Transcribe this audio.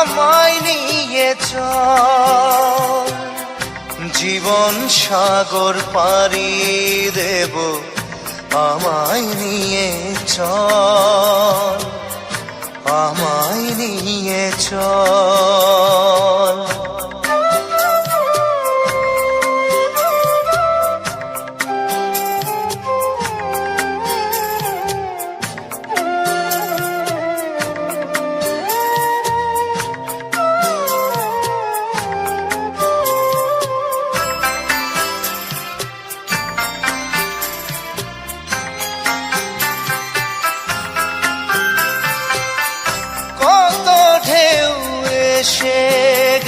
আমায় নিয়ে চল জীবন সাগর পারি দেব আমায় নিয়ে চল আমায় নিয়ে চল